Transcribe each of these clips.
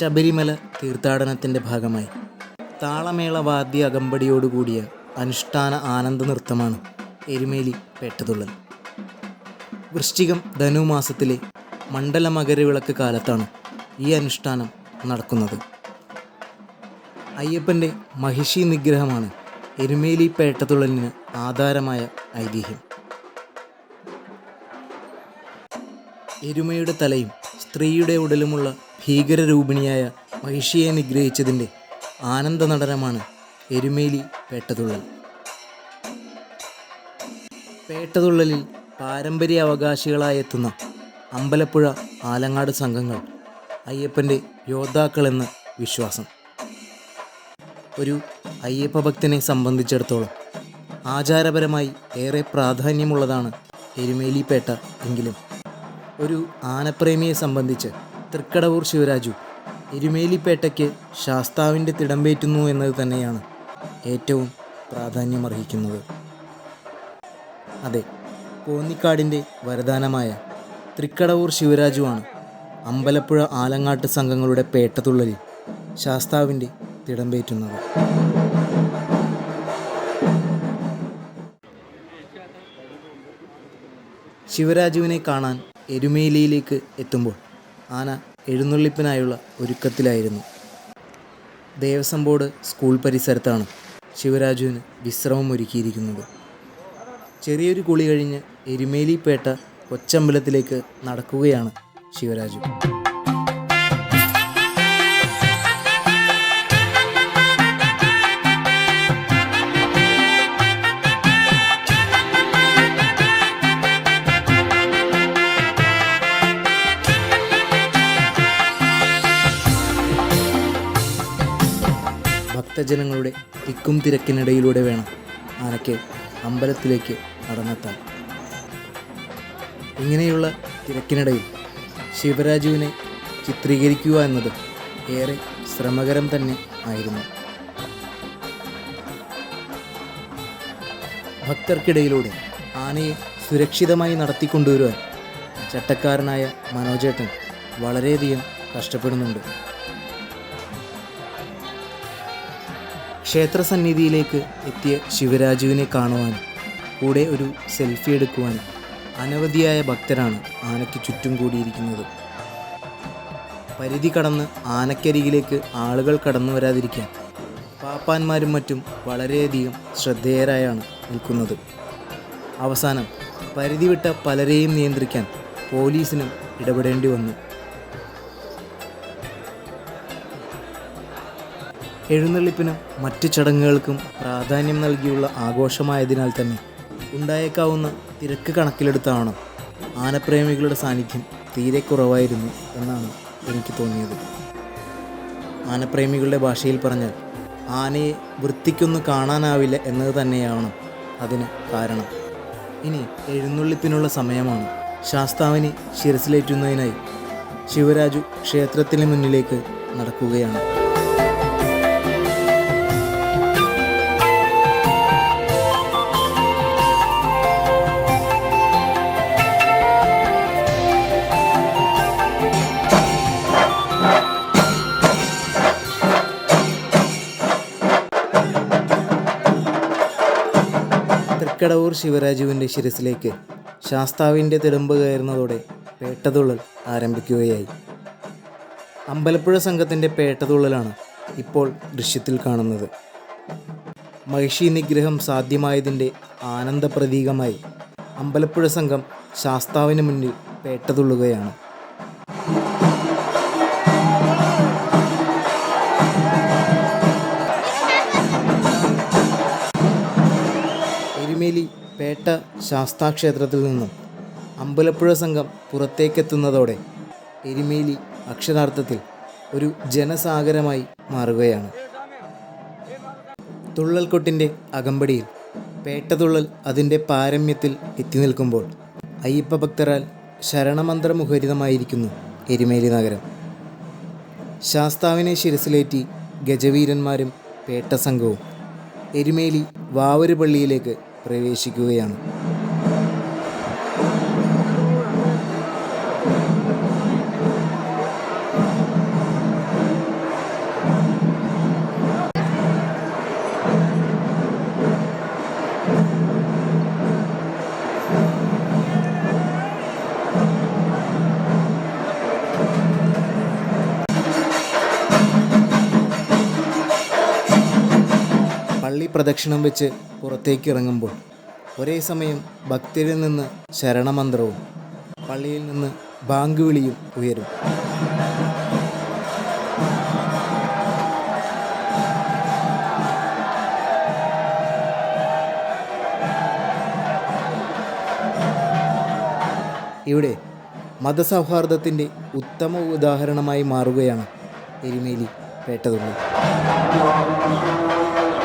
ശബരിമല തീർത്ഥാടനത്തിന്റെ ഭാഗമായി. താളമേള വാദ്യ അകമ്പടിയോടുകൂടിയ അനുഷ്ഠാന ആനന്ദ നൃത്തമാണ് എരുമേലി പേട്ടതുള്ളൽ. വൃശ്ചികം ധനുമാസത്തിലെ മണ്ഡല മകരവിളക്ക് കാലത്താണ് ഈ അനുഷ്ഠാനം നടക്കുന്നത്. അയ്യപ്പന്റെ മഹിഷി നിഗ്രഹമാണ് എരുമേലി പേട്ടതുള്ളലിന് ആധാരമായ ഐതിഹ്യം. എരുമയുടെ തലയും സ്ത്രീയുടെ ഉടലുമുള്ള ഭീകരരൂപിണിയായ മഹിഷിയെ നിഗ്രഹിച്ചതിന്റെ ആനന്ദ നടനമാണ് എരുമേലി പേട്ടതുള്ളൽ. പേട്ടതുള്ളലിൽ പാരമ്പര്യ അവകാശികളായെത്തുന്ന അമ്പലപ്പുഴ ആലങ്ങാട് സംഘങ്ങൾ അയ്യപ്പന്റെ യോദ്ധാക്കളെന്ന് വിശ്വാസം. ഒരു അയ്യപ്പ ഭക്തനെ സംബന്ധിച്ചിടത്തോളം ആചാരപരമായി ഏറെ പ്രാധാന്യമുള്ളതാണ് എരുമേലിപ്പേട്ട എങ്കിലും. ഒരു ആനപ്രേമിയെ സംബന്ധിച്ച് തൃക്കടവൂർ ശിവരാജു. എരുമേലിപ്പേട്ടയ്ക്ക് ശാസ്താവിന്റെ തിടമ്പേറ്റുന്നു എന്നത് തന്നെയാണ് ഏറ്റവും പ്രാധാന്യമർഹിക്കുന്നത്. അതെ കോന്നിക്കാടിന്റെ വരദാനമായ തൃക്കടവൂർ ശിവരാജുവാണ് അമ്പലപ്പുഴ ആലങ്ങാട്ട് സംഘങ്ങളുടെ പേട്ടതുള്ളലിൽ ശാസ്താവിന്റെ തിടമ്പേറ്റുന്നത്. ശിവരാജുവിനെ കാണാൻ എരുമേലിയിലേക്ക് എത്തുമ്പോൾ ആന എഴുന്നള്ളിപ്പിനായുള്ള ഒരുക്കത്തിലായിരുന്നു. ദേവസ്വം ബോർഡ് സ്കൂൾ പരിസരത്താണ് ശിവരാജുവിന് വിശ്രമം ഒരുക്കിയിരിക്കുന്നത്. ചെറിയൊരു കുളി കഴിഞ്ഞ് എരുമേലിപ്പേട്ട കൊച്ചമ്പലത്തിലേക്ക് നടക്കുകയാണ് ശിവരാജു. ഭക്തജനങ്ങളുടെ തിക്കും തിരക്കിനിടയിലൂടെ വേണം ആനയ്ക്ക് അമ്പലത്തിലേക്ക് നടന്നെത്താൻ. ഇങ്ങനെയുള്ള തിരക്കിനിടയിൽ ശിവരാജുവിനെ ചിത്രീകരിക്കുക എന്നത് ഏറെ ശ്രമകരം തന്നെ ആയിരുന്നു. ഭക്തർക്കിടയിലൂടെ ആനയെ സുരക്ഷിതമായി നടത്തിക്കൊണ്ടുവരുവാൻ ചട്ടക്കാരനായ മനോജേട്ടൻ വളരെയധികം കഷ്ടപ്പെടുന്നുണ്ട്. ക്ഷേത്രസന്നിധിയിലേക്ക് എത്തിയ ശിവരാജുവിനെ കാണുവാനും കൂടെ ഒരു സെൽഫി എടുക്കുവാനും അനവധിയായ ഭക്തരാണ് ആനയ്ക്ക് ചുറ്റും കൂടിയിരിക്കുന്നത്. പരിധി കടന്ന് ആനക്കരികിലേക്ക് ആളുകൾ കടന്നു വരാതിരിക്കാൻ പാപ്പാന്മാരും മറ്റും വളരെയധികം ശ്രദ്ധേയരായാണ് നിൽക്കുന്നത്. അവസാനം പരിധി വിട്ട പലരെയും നിയന്ത്രിക്കാൻ പോലീസിനും ഇടപെടേണ്ടി വന്നു. എഴുന്നള്ളിപ്പിനും മറ്റ് ചടങ്ങുകൾക്കും പ്രാധാന്യം നൽകിയുള്ള ആഘോഷമായതിനാൽ തന്നെ ഉണ്ടായേക്കാവുന്ന തിരക്ക് കണക്കിലെടുത്താണ് ആനപ്രേമികളുടെ സാന്നിധ്യം തീരെ കുറവായിരുന്നു എന്നാണ് എനിക്ക് തോന്നിയത്. ആനപ്രേമികളുടെ ഭാഷയിൽ പറഞ്ഞാൽ ആനയെ വൃത്തിക്കൊന്ന് കാണാനാവില്ല എന്നത് തന്നെയാണ് അതിന് കാരണം. ഇനി എഴുന്നള്ളിപ്പിനുള്ള സമയമാണ്. ശാസ്താവിനെ ശിരസിലേറ്റുന്നതിനായി ശിവരാജു ക്ഷേത്രത്തിന് മുന്നിലേക്ക് നടക്കുകയാണ്. തൃക്കടവൂർ ശിവരാജുവിന്റെ ശിരസിലേക്ക് ശാസ്താവിന്റെ തിടമ്പ് കയറുന്നതോടെ പേട്ടതുള്ളൽ ആരംഭിക്കുകയായി. അമ്പലപ്പുഴ സംഘത്തിന്റെ പേട്ടതുള്ളലാണ് ഇപ്പോൾ ദൃശ്യത്തിൽ കാണുന്നത്. മഹിഷി നിഗ്രഹം സാധ്യമായതിന്റെ ആനന്ദ പ്രതീകമായി അമ്പലപ്പുഴ സംഘം ശാസ്താവിന് മുന്നിൽ പേട്ടതുള്ളുകയാണ്. പേട്ട ശാസ്താക്ഷേത്രത്തിൽ നിന്നും അമ്പലപ്പുഴ സംഘം പുറത്തേക്കെത്തുന്നതോടെ എരുമേലി അക്ഷരാർത്ഥത്തിൽ ഒരു ജനസാഗരമായി മാറുകയാണ്. തുള്ളൽക്കൊട്ടിന്റെ അകമ്പടിയിൽ പേട്ടതുള്ളൽ അതിന്റെ പാരമ്യത്തിൽ എത്തി നിൽക്കുമ്പോൾ അയ്യപ്പ ഭക്തരാൽ ശരണമന്ത്രമുഖരിതമായിരിക്കുന്നു എരുമേലി നഗരം. ശാസ്താവിനെ ശിരസിലേറ്റി ഗജവീരന്മാരും പേട്ട സംഘവും എരുമേലി വാവര് പള്ളിയിലേക്ക് പ്രവേശിക്കുകയാണ്. പള്ളി പ്രദക്ഷിണം വെച്ച് പുറത്തേക്ക് ഇറങ്ങുമ്പോൾ ഒരേ സമയം ഭക്തരിൽ നിന്ന് ശരണമന്ത്രവും പള്ളിയിൽ നിന്ന് ബാങ്ക് വിളിയും ഉയരും. ഇവിടെ മതസൗഹാർദ്ദത്തിന്റെ ഉത്തമ ഉദാഹരണമായി മാറുകയാണ് എരുമേലി പേട്ടതുള്ളി.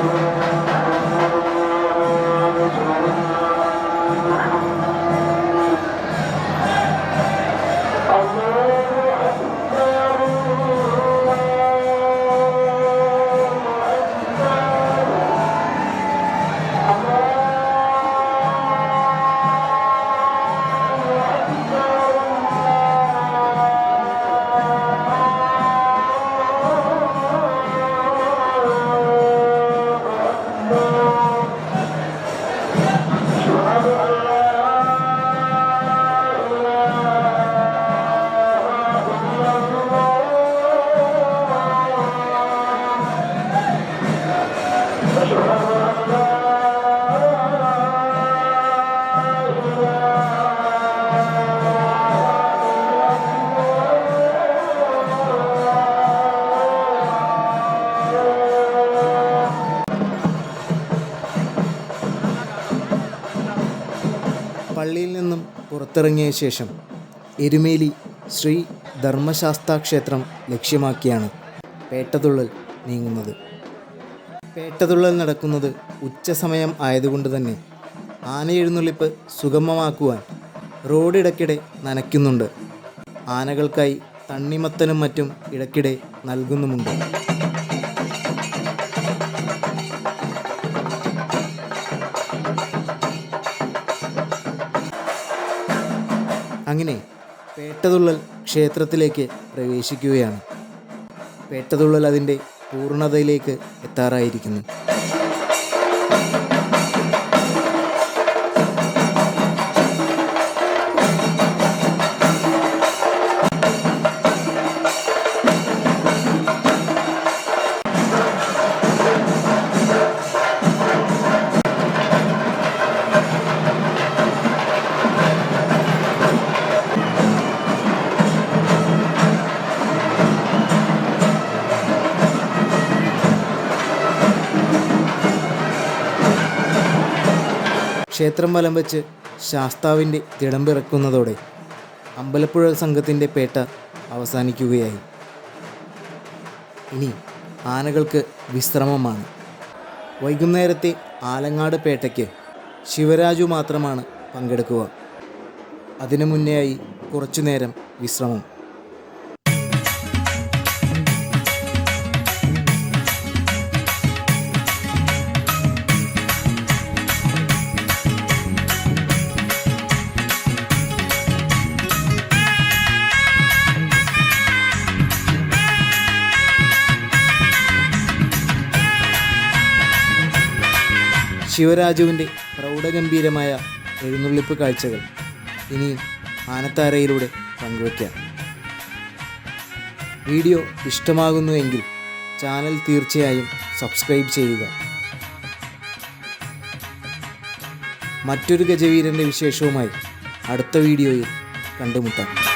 Thank you. പള്ളിയിൽ നിന്നും പുറത്തിറങ്ങിയ ശേഷം എരുമേലി ശ്രീ ധർമ്മശാസ്ത്ര ക്ഷേത്രം ലക്ഷ്യമാക്കിയാണ് പേട്ടതുള്ളൽ നീങ്ങുന്നത്. പേട്ടതുള്ളൽ നടക്കുന്നത് ഉച്ചസമയം ആയതുകൊണ്ട് തന്നെ ആനയെഴുന്നള്ളിപ്പ് സുഗമമാക്കുവാൻ റോഡിടയ്ക്കിടെ നനയ്ക്കുന്നുണ്ട്. ആനകൾക്കായി തണ്ണിമത്തനും മറ്റും ഇടയ്ക്കിടെ നൽകുന്നുമുണ്ട്. അങ്ങനെ പേട്ടതുള്ളൽ ക്ഷേത്രത്തിലേക്ക് പ്രവേശിക്കുകയാണ്. പേട്ടതുള്ളൽ അതിന്റെ പൂർണതയിലേക്ക് എത്താറായിരിക്കുന്നു. ക്ഷേത്രം വലം വെച്ച് ശാസ്താവിന്റെ തിടമ്പിറക്കുന്നതോടെ അമ്പലപ്പുഴ സംഘത്തിന്റെ പേട്ട അവസാനിക്കുകയായി. ഇനി ആനകൾക്ക് വിശ്രമമാണ്. വൈകുന്നേരത്തെ ആലങ്ങാട് പേട്ടയ്ക്ക് ശിവരാജു മാത്രമാണ് പങ്കെടുക്കുക. അതിനു മുന്നേയായി കുറച്ചു നേരം വിശ്രമം. ശിവരാജുവിന്റെ പ്രൗഢഗംഭീരമായ എഴുന്നള്ളിപ്പ് കാഴ്ചകൾ ഇനി ആനത്താരയിലൂടെ പങ്കുവയ്ക്കാം. വീഡിയോ ഇഷ്ടമാകുന്നുവെങ്കിൽ ചാനൽ തീർച്ചയായും സബ്സ്ക്രൈബ് ചെയ്യുക. മറ്റൊരു ഗജവീരന്റെ വിശേഷവുമായി അടുത്ത വീഡിയോയിൽ കണ്ടുമുട്ടാം.